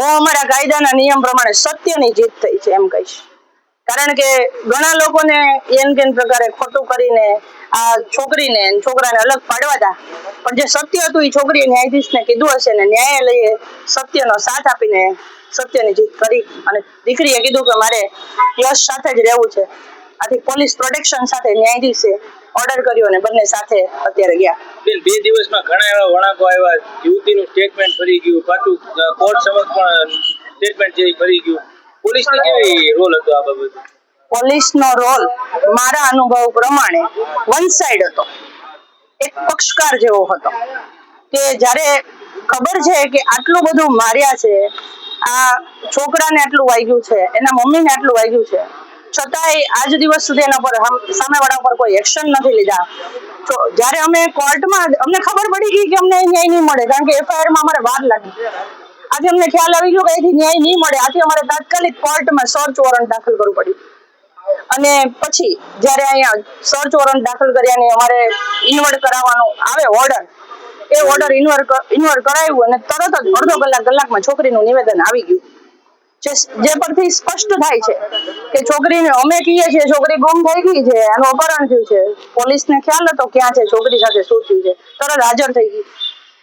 હું અમારા કાયદાના નિયમ પ્રમાણે સત્યની જીત થઈ છે એમ કહીશ. કારણ કે ઘણા લોકોને એન કેન પ્રકારે ખોટું કરીને આ છોકરીને છોકરાને અલગ પાડવા હતા પણ જે સત્ય હતું એ છોકરીએ ન્યાયાધીશને કીધું હશે ને ન્યાયાલયે સત્યનો સાથ આપીને સત્યની જીત કરી અને દીકરીએ કીધું કે મારે યશ સાથે જ રહેવું છે. આથી પોલીસ પ્રોટેક્શન સાથે ન્યાયાધીશે ઓર્ડર કર્યો અને બંને સાથે અત્યારે ગયા. બેન, બે દિવસમાં ઘણા એવા વળાંકો આવ્યા. યુવતીનું સ્ટેટમેન્ટ ફરી ગયું. પાછું કોર્ટ સમક્ષ પણ સ્ટેટમેન્ટ જે ફરી ગયું. પોલીસની કેવી રોલ હતો આ બાબતે? પોલીસનો રોલ મારા અનુભવ પ્રમાણે વન સાઈડ હતો. એક પક્ષકાર જેવો હતો. કે જ્યારે ખબર છે કે આટલું બધું માર્યા છે, આ છોકરાને આટલું વાગ્યું છે, એના મમ્મીને આટલું વાગ્યું છે, છતાંય આજ દિવસ સુધી એના પર સામેવાળા પર કોઈ એક્શન નથી લીધા. તો જ્યારે અમે કોર્ટમાં, અમને ખબર પડી ગઈ કે અમને ન્યાય નહીં મળે, કારણ કે એફઆઈઆરમાં અમારે વાર લાગી. આજે અમને ખ્યાલ આવી ગયો કે અહીંથી ન્યાય નહીં મળે. આથી અમારે તાત્કાલિક કોર્ટમાં સર્ચ વોરંટ દાખલ કરવું પડ્યું. અને પછી જ્યારે અહીંયા સર્ચ વોરંટ દાખલ કર્યા ને અમારે ઇન્વર્ટ કરાવવાનું આવે ઓર્ડર એ ઓર્ડર ઇન્વર્ટ ઇન્વર્ટ કરાવ્યું અને તરત જ અડધો કલાક, કલાકમાં છોકરીનું નિવેદન આવી ગયું. જે પરથી સ્પષ્ટ થાય છે કે છોકરીને અમે કહીએ છીએ છોકરી ગુમ થઈ ગઈ છે, એનું અપહરણ થયું છે. પોલીસને ખ્યાલ હતો ક્યાં છે છોકરી સાથે શું થયું છે. તરત હાજર થઈ ગઈ.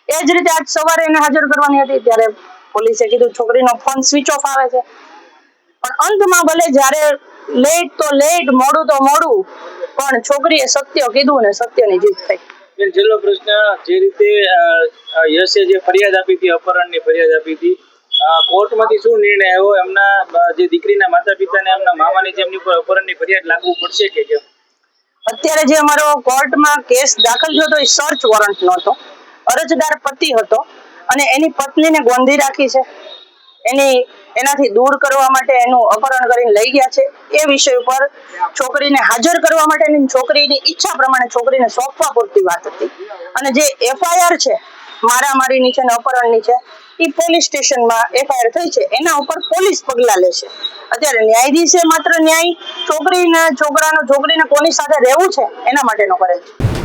એ જ રીતે આજ સવારે એને હાજર કરવાની હતી, ત્યારે પોલીસે કીધું છોકરીનો ફોન સ્વિચ ઓફ આવે છે. પણ અંતમાં ભલે જ્યારે લેટ તો લેટ મોડું તો મોડું, પણ છોકરીએ સત્ય કીધું ને સત્યની જીત થઈ. છેલ્લો પ્રશ્ન જે રીતે યશે જે ફરિયાદ આપી હતી, અપહરણની ફરિયાદ આપી હતી કોર્ટમાંથી શું નિર્ણય આવ્યો? એમના જે દીકરીના માતા પિતાને એમના મામાની જેમની ઉપર અપહરણની ફરિયાદ લાગુ પડશે કે કેમ? અત્યારે જે અમારો કોર્ટમાં કેસ દાખલ થયો હતો એ સર્ચ વોરંટ નહોતો અરજદાર પતિ હતો અને એની પત્નીને ગોંધી રાખી છે. એની, એનાથી દૂર કરવા માટે એનું અપહરણ કરીને લઈ ગયા છે. એ વિષય ઉપર છોકરીને હાજર કરવા માટેની છોકરીની ઈચ્છા પ્રમાણે છોકરીને સોંપવા પૂરતી વાત હતી. અને જે એફઆઈઆર છે, મારામારીની છે ને અપહરણની છે એ પોલીસ સ્ટેશનમાં એફઆઈઆર થઈ છે. એના ઉપર પોલીસ પગલાં લેશે અત્યારે ન્યાયાધીશે માત્ર ન્યાય છોકરીને, છોકરાનો, છોકરીને કોની સાથે રહેવું છે? એના માટેનો કરે છે.